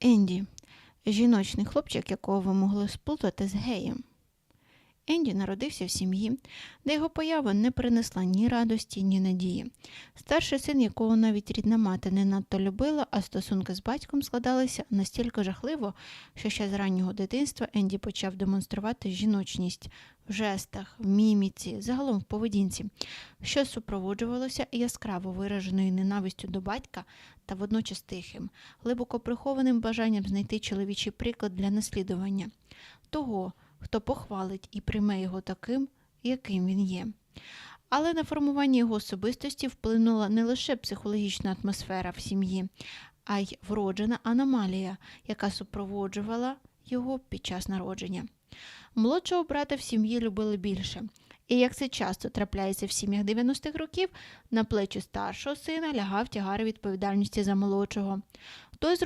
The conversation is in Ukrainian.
Енді жіночний хлопчик, якого ви могли сплутати з геєм. Енді народився в сім'ї, де його поява не принесла ні радості, ні надії. Старший син, якого навіть рідна мати не надто любила, а стосунки з батьком складалися настільки жахливо, що ще з раннього дитинства Енді почав демонструвати жіночність в жестах, в міміці, загалом в поведінці, що супроводжувалося яскраво вираженою ненавистю до батька та водночас тихим, глибоко прихованим бажанням знайти чоловічий приклад для наслідування того, хто похвалить і прийме його таким, яким він є. Але на формування його особистості вплинула не лише психологічна атмосфера в сім'ї, а й вроджена аномалія, яка супроводжувала його під час народження. Молодшого брата в сім'ї любили більше. І як це часто трапляється в сім'ях 90-х років, на плечі старшого сина лягав тягар відповідальності за молодшого. Той